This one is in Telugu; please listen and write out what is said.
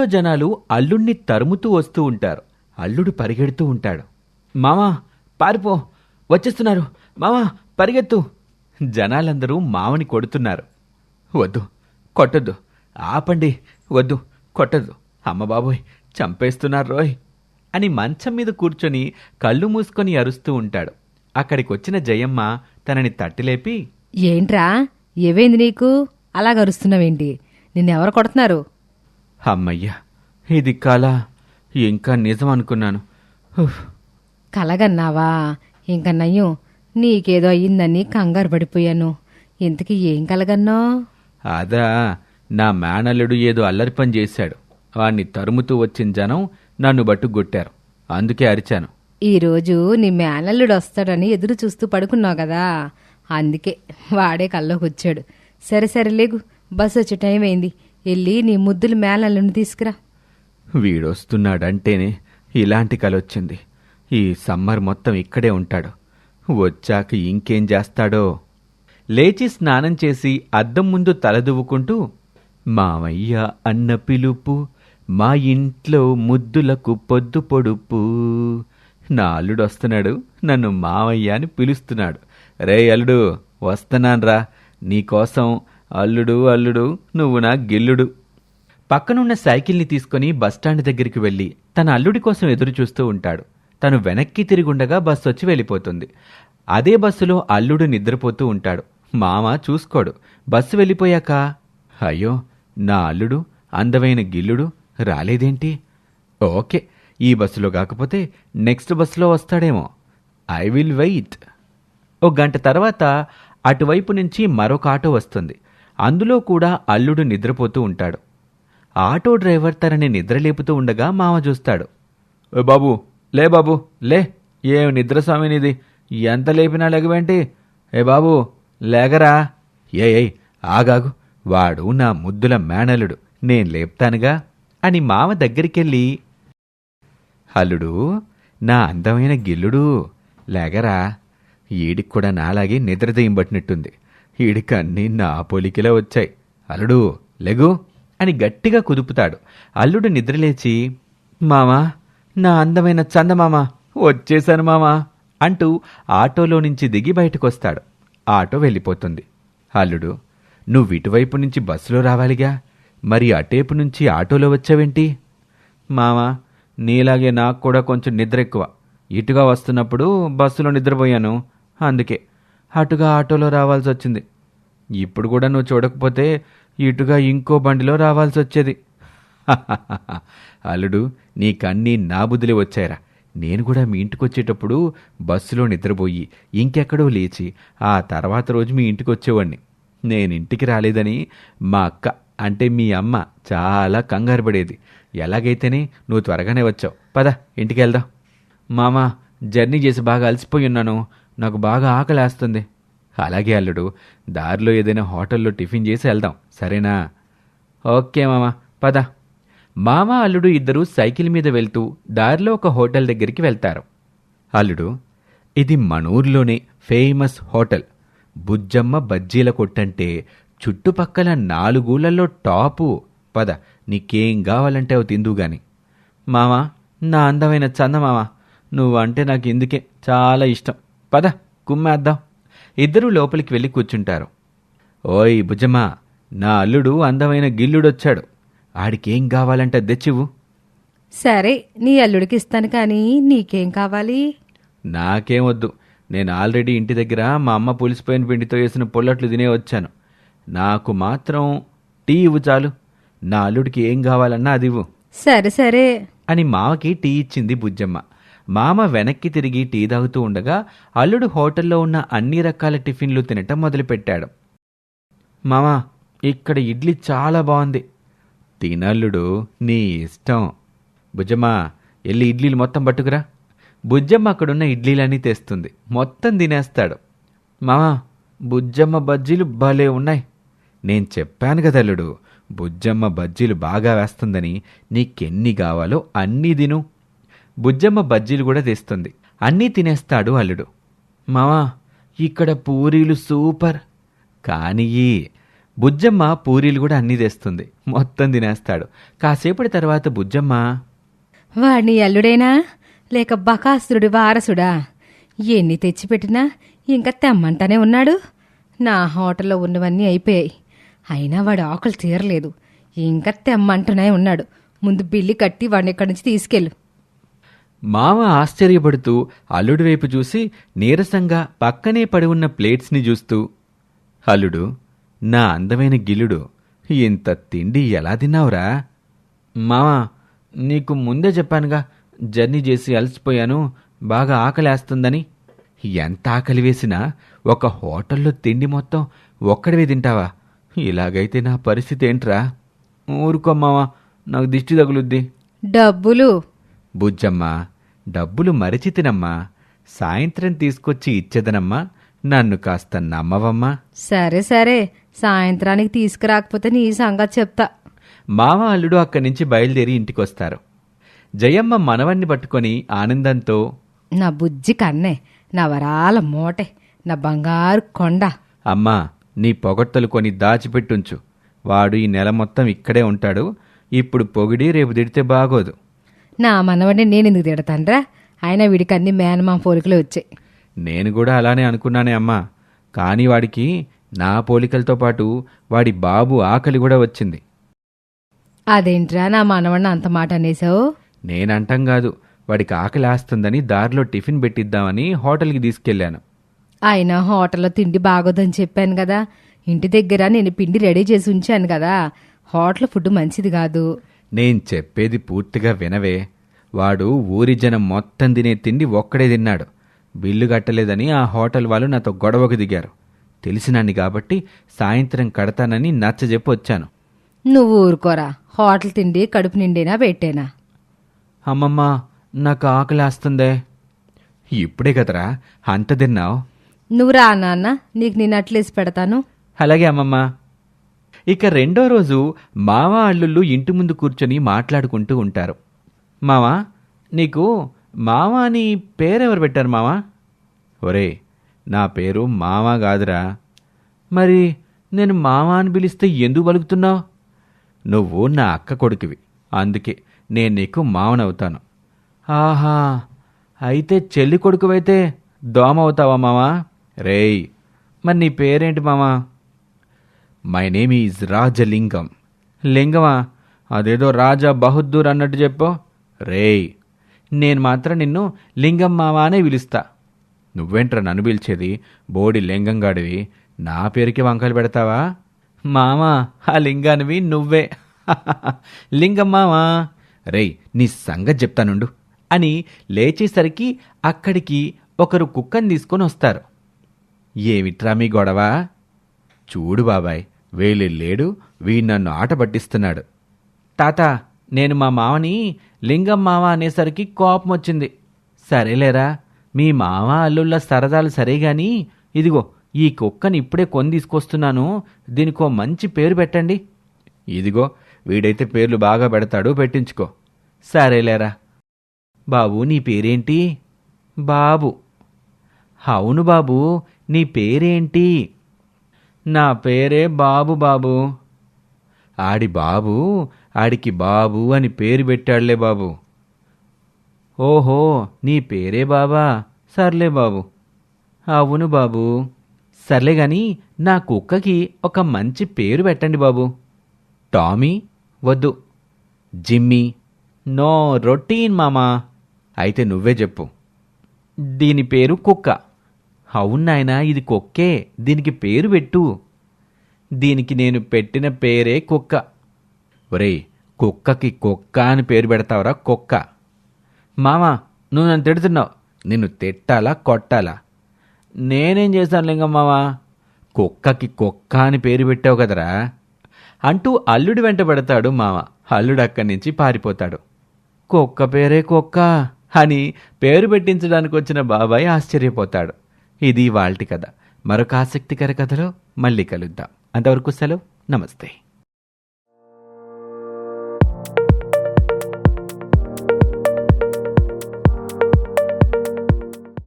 ఊళ్ళో జనాలు అల్లుణ్ణి తరుముతూ వస్తూ ఉంటారు. అల్లుడు పరిగెడుతూ ఉంటాడు. మామా పారిపో. వచ్చేస్తున్నారు. మామా పరిగెత్తు. జనాలందరూ మామని కొడుతున్నారు. వద్దు కొట్టద్దు. ఆపండి. వద్దు కొట్టద్దు. అమ్మబాబోయ్ చంపేస్తున్నారు రోయ్. అని మంచం మీద కూర్చొని కళ్ళు మూసుకొని అరుస్తూ ఉంటాడు. అక్కడికొచ్చిన జయమ్మ తనని తట్టిలేపి ఏంట్రా? ఏవైంది నీకు? అలాగరుస్తున్నావేంటి? నిన్నెవరు కొడుతున్నారు? అమ్మయ్యా ఇది కళ ఇంకా నిజం అనుకున్నాను. కలగన్నావా? ఇంక నయ్యం నీకేదో అయ్యిందని కంగారు పడిపోయాను. ఇంతకీ ఏం కలగన్నో? అదా నా మేనల్లుడు ఏదో అల్లరి పని చేశాడు. వాణ్ణి తరుముతూ వచ్చిన జనం నన్ను బట్టుగొట్టారు. అందుకే అరిచాను. ఈరోజు నీ మేనల్లుడు వస్తాడని ఎదురు చూస్తూ పడుకున్నావు కదా. అందుకే వాడే కల్లోకి వచ్చాడు సరే సరే లేగు. బస్ వచ్చే టైం అయింది. వెళ్ళి నీ ముద్దుల మేనల్లుని తీసుకురా. వీడొస్తున్నాడంటేనే ఇలాంటి కలొచ్చింది. ఈ సమ్మర్ మొత్తం ఇక్కడే ఉంటాడు. వచ్చాక ఇంకేం చేస్తాడో? లేచి స్నానం చేసి అద్దం ముందు తలదువ్వుకుంటూ మామయ్య అన్న పిలుపు మా ఇంట్లో ముద్దులకు పొద్దు పొడుపు. నా అల్లుడు వస్తున్నాడు నన్ను మామయ్య అని పిలుస్తున్నాడు. రే అల్లుడు వస్తున్నాన్రా. నీకోసం అల్లుడు అల్లుడు నువ్వు నా గిల్లుడు. పక్కనున్న సైకిల్ని తీసుకుని బస్టాండ్ దగ్గరికి వెళ్ళి తన అల్లుడి కోసం ఎదురు చూస్తూ ఉంటాడు. తను వెనక్కి తిరుగుండగా బస్సు వచ్చి వెళ్ళిపోతుంది. అదే బస్సులో అల్లుడు నిద్రపోతూ ఉంటాడు. మామ చూసుకోడు. బస్సు వెళ్ళిపోయాక అయ్యో నా అల్లుడు అందమైన గిల్లుడు రాలేదేంటి? ఓకే ఈ బస్సులో కాకపోతే నెక్స్ట్ బస్సులో వస్తాడేమో. I will wait. ఓ గంట తర్వాత అటువైపు నుంచి మరొక ఆటో వస్తుంది. అందులో కూడా అల్లుడు నిద్రపోతూ ఉంటాడు. ఆటో డ్రైవర్ తనని నిద్రలేపుతూ ఉండగా మామ చూస్తాడు. "ఓ బాబు లే బాబు లే ఏం నిద్ర స్వామినిది ఎంత లేపినా లెగవేంటి? ఏ బాబు లేగరా? ఏ ఏయ్ ఆగాగు వాడు నా ముద్దుల మేనలుడు నేను లేపుతానుగా? అని మామ దగ్గరికెళ్ళి అల్లుడు నా అందమైన గిల్లుడు లేగరా? ఈడికి కూడా నాలాగే నిద్రదయం పట్టినట్టుంది. ఈడికి నా పోలికలే వచ్చాయి. అల్లుడు లెగు అని గట్టిగా కుదుపుతాడు. అల్లుడు నిద్రలేచి మామా నా అందమైన చందమామ వచ్చేశాను మామా అంటూ ఆటోలో నుంచి దిగి బయటకొస్తాడు. ఆటో వెళ్ళిపోతుంది. అల్లుడు నువ్వు ఇటువైపు నుంచి బస్సులో రావాలిగా? మరి అటేపు నుంచి ఆటోలో వచ్చావేంటి? మామా నీలాగే నాకు కూడా కొంచెం నిద్ర ఎక్కువ. ఇటుగా వస్తున్నప్పుడు బస్సులో నిద్రపోయాను. అందుకే అటుగా ఆటోలో రావాల్సి వచ్చింది ఇప్పుడు కూడా నువ్వు చూడకపోతే ఇటుగా ఇంకో బండిలో రావాల్సి వచ్చేది అల్లుడు నీకన్నీ నా బుద్ధులే వచ్చాయరా. నేను కూడా మీ ఇంటికి వచ్చేటప్పుడు బస్సులో నిద్రపోయి ఇంకెక్కడో లేచి ఆ తర్వాత రోజు మీ ఇంటికి వచ్చేవాడిని నేను ఇంటికి రాలేదని మా అక్క అంటే మీ అమ్మ చాలా కంగారు పడేది. ఎలాగైతేనే నువ్వు త్వరగానే వచ్చావు. పద ఇంటికి వెళ్దాం మామ జర్నీ చేసి బాగా అలసిపోయి ఉన్నాను. నాకు బాగా ఆకలేస్తుంది. అలాగే అల్లుడు దారిలో ఏదైనా హోటల్లో టిఫిన్ చేసి వెళ్దాం సరేనా? ఓకే మామ పద. మామ అల్లుడు ఇద్దరూ సైకిల్ మీద వెళ్తూ దారిలో ఒక హోటల్ దగ్గరికి వెళ్తారు. అల్లుడు ఇది మనూర్లోనే ఫేమస్ హోటల్. బుజ్జమ్మ బజ్జీల కొట్టంటే చుట్టుపక్కల నాలుగూళ్ళల్లో టాపు. పద నీకేం కావాలంటే అవి తిందు గాని. మామ నా అందమైన చందమామ నువ్వు అంటే నాకు ఇందుకే చాలా ఇష్టం. పద కుమ్మేద్దాం ఇద్దరూ లోపలికి వెళ్ళి కూర్చుంటారు. ఓయ్ బుజ్జమ్మ నా అల్లుడు అందమైన గిల్లుడొచ్చాడు. ఆడికేం కావాలంటే తెచ్చివు సరే నీ అల్లుడికి ఇస్తాను కానీ నీకేం కావాలి? నాకేం వద్దు నేను ఆల్రెడీ ఇంటి దగ్గర మా అమ్మ పులిసిపోయిన పిండితో వేసిన పొల్లట్లు తినే వచ్చాను. నాకు మాత్రం టీ ఇవ్వు చాలు. నా అల్లుడికి ఏం కావాలన్నా అది ఇవ్వు. సరే సరే. అని మామకి టీ ఇచ్చింది బుజ్జమ్మ. మామ వెనక్కి తిరిగి టీ తాగుతూ ఉండగా అల్లుడు హోటల్లో ఉన్న అన్ని రకాల టిఫిన్లు తినటం మొదలుపెట్టాడు. మామ ఇక్కడ ఇడ్లీ చాలా బాగుంది. తినల్లుడు నీ ఇష్టం. బుజ్జమ్మా వెళ్ళి ఇడ్లీలు మొత్తం పట్టుకురా. బుజ్జమ్మ అక్కడున్న ఇడ్లీలన్నీ తెస్తుంది. మొత్తం తినేస్తాడు. మామా బుజ్జమ్మ బజ్జీలు భలే ఉన్నాయి. నేను చెప్పాను కదా అల్లుడు బుజ్జమ్మ బజ్జీలు బాగా వేస్తుందని నీకెన్ని కావాలో అన్నీ తిను. బుజ్జమ్మ బజ్జీలు కూడా తెస్తుంది. అన్నీ తినేస్తాడు అల్లుడు. మావా ఇక్కడ పూరీలు సూపర్. కానీ బుజ్జమ్మ పూరీలు కూడా అన్నీ తెస్తుంది. మొత్తం తినేస్తాడు. కాసేపటి తర్వాత బుజ్జమ్మ వాడిని అల్లుడేనా? లేక బకాసురుడి వారసుడా? ఎన్ని తెచ్చిపెట్టినా ఇంకా తెమ్మంటానే ఉన్నాడు. నా హోటల్లో ఉన్నవన్నీ అయిపోయాయి. అయినా వాడు ఆకలి తీరలేదు. ఇంకా తెమ్మంటూనే ఉన్నాడు. ముందు బిల్లి కట్టి వాడిని ఇక్కడి నుంచి తీసుకెళ్ళు. మామ ఆశ్చర్యపడుతూ అల్లుడి వైపు చూసి నీరసంగా పక్కనే పడి ఉన్న ప్లేట్స్ని చూస్తూ అల్లుడు నా అందమైన గిల్లుడు ఇంత తిండి ఎలా తిన్నావురా? మామ నీకు ముందే చెప్పానుగా జర్నీ చేసి అలసిపోయాను బాగా ఆకలేస్తుందని. ఎంత ఆకలి వేసినా ఒక హోటల్లో తిండి మొత్తం ఒక్కడివే తింటావా? ఇలాగైతే నా పరిస్థితి ఏంట్రా? ఊరుకో మావా నాకు దిష్టి తగులుద్ది. డబ్బులు బుజ్జమ్మ డబ్బులు మరిచితినమ్మా సాయంత్రం తీసుకొచ్చి ఇచ్చేదనమ్మా నన్ను కాస్త నమ్మవమ్మా. సరే సరే సాయంత్రానికి తీసుకురాకపోతే నీ సంగతి చెప్తా. మామ అల్లుడు అక్కడి నుంచి బయలుదేరి ఇంటికొస్తారు. జయమ్మ మనవణ్ణి పట్టుకొని ఆనందంతో నా బుజ్జి కన్నే నా వరాల మూటే నా బంగారు కొండ. అమ్మా నీ పొగడ్తలు కొని దాచిపెట్టుంచు. వాడు ఈ నెల మొత్తం ఇక్కడే ఉంటాడు. ఇప్పుడు పొగిడి రేపు తిడితే బాగోదు. నా మనవడిని నేను ఎందుకు తిడతానరా? అయినా వీడికి అన్ని మేనమామ పోలికలు వచ్చాయి. నేను కూడా అలానే అనుకున్నానే అమ్మా. కానీ వాడికి నా పోలికలతో పాటు వాడి బాబు ఆకలి కూడా వచ్చింది. అదేంట్రా నా మనవడిని అంత మాట అనేసావు నేనంటం కాదు. వాడికి ఆకలి వేస్తుందని దారిలో టిఫిన్ పెట్టిద్దామని హోటల్కి తీసుకెళ్ళాను. అయినా హోటల్లో తిండి బాగోదని చెప్పాను కదా. ఇంటి దగ్గర నేను పిండి రెడీ చేసి ఉంచాను కదా. హోటల్ ఫుడ్ మంచిది కాదు. నేను చెప్పేది పూర్తిగా వినవే. వాడు ఊరి జనం మొత్తం తినే తిండి ఒక్కడే తిన్నాడు. బిల్లు కట్టలేదని ఆ హోటల్ వాళ్ళు నాతో గొడవకు దిగారు. తెలిసినాన్ని కాబట్టి సాయంత్రం కడతానని నచ్చజెప్పి వచ్చాను. నువ్వు ఊరుకోరా. హోటల్ తిండి కడుపు నిండేనా పెట్టేనా? అమ్మమ్మ నాకు ఆకలి వేస్తుందే. ఇప్పుడే కదరా అంత తిన్నావు. నువ్వు రా నాన్న నీకు నేను అట్లేసి పెడతాను. అలాగే అమ్మమ్మ. ఇక రెండో రోజు మామ అల్లుళ్ళు ఇంటి ముందు కూర్చొని మాట్లాడుకుంటూ ఉంటారు. మావా నీకు మామ అని పేరెవరు పెట్టారు మావా ఒరే నా పేరు మామ కాదురా. మరి నేను మామ అని పిలిస్తే ఎందుకు పలుకుతున్నావు? నువ్వు నా అక్క కొడుకువి అందుకే నేను నీకు మావనవుతాను ఆహా అయితే చెల్లి కొడుకువైతే దోమ అవుతావా మావా రేయ్ మరి నీ పేరేంటి మావా మై నేమ్ ఈజ్ రాజలింగం లింగమా? అదేదో రాజా బహద్దూర్ అన్నట్టు చెప్పు. రేయ్. నేను మాత్రం నిన్ను లింగం మావా అనే పిలుస్తా. నువ్వేంట్రా నన్ను పిలిచేది? బోడి లింగంగాడివి నా పేరుకి వంకలు పెడతావా? మామా ఆ లింగానివి నువ్వే. లింగం మావా రేయ్ నీ సంగతి చెప్తానుండు అని లేచేసరికి అక్కడికి ఒకరు కుక్కని తీసుకొని వస్తారు. ఏమిట్రా మీ గొడవ? చూడు బాబాయ్ వేలే లేడు వీడు నన్ను ఆట పట్టిస్తున్నాడు. తాత నేను మా మామని లింగం మామ అనేసరికి కోపం వచ్చింది. సరేలేరా మీ మామ అల్లుళ్ళ సరదాలు సరేగాని ఇదిగో ఈ కుక్కని ఇప్పుడే కొని తీసుకొస్తున్నాను దీనికో మంచి పేరు పెట్టండి. ఇదిగో వీడైతే పేర్లు బాగా పెడతాడు పెట్టించుకో. సరేలేరా. బాబు నీ పేరేంటి? బాబు. అవును బాబు నీ పేరేంటి? నా పేరే బాబు బాబు. ఆడి బాబు ఆడికి బాబు అని పేరు పెట్టాడులే బాబు. ఓహో నీ పేరే బాబా? సర్లే బాబు. అవును బాబు. సర్లే గాని నా కుక్కకి ఒక మంచి పేరు పెట్టండి బాబు. టామీ వద్దు. జిమ్మీ. నో రొటీన్ మామా. అయితే నువ్వే చెప్పు. దీని పేరు కుక్క. అవునాయనా ఇది కుక్కే. దీనికి పేరు పెట్టు. దీనికి నేను పెట్టిన పేరే కుక్క. ఒరేయ్ కుక్కకి కుక్క అని పేరు పెడతావురా కుక్క. మామా నువ్వు నన్ను తిడుతున్నావు. నిన్ను తిట్టాలా కొట్టాలా? నేనేం చేశాను లింగం మావా కుక్కకి కుక్క అని పేరు పెట్టావు కదరా. అంటూ అల్లుడి వెంట పెడతాడు మామ. అల్లుడు అక్కడి నుంచి పారిపోతాడు. కుక్క పేరే కుక్క అని పేరు పెట్టించడానికి వచ్చిన బాబాయ్ ఆశ్చర్యపోతాడు. ఇది వాల్టి కథ. మరొక ఆసక్తికర కథలో మళ్ళీ కలుద్దాం. అంతవరకు సెలవు. నమస్తే.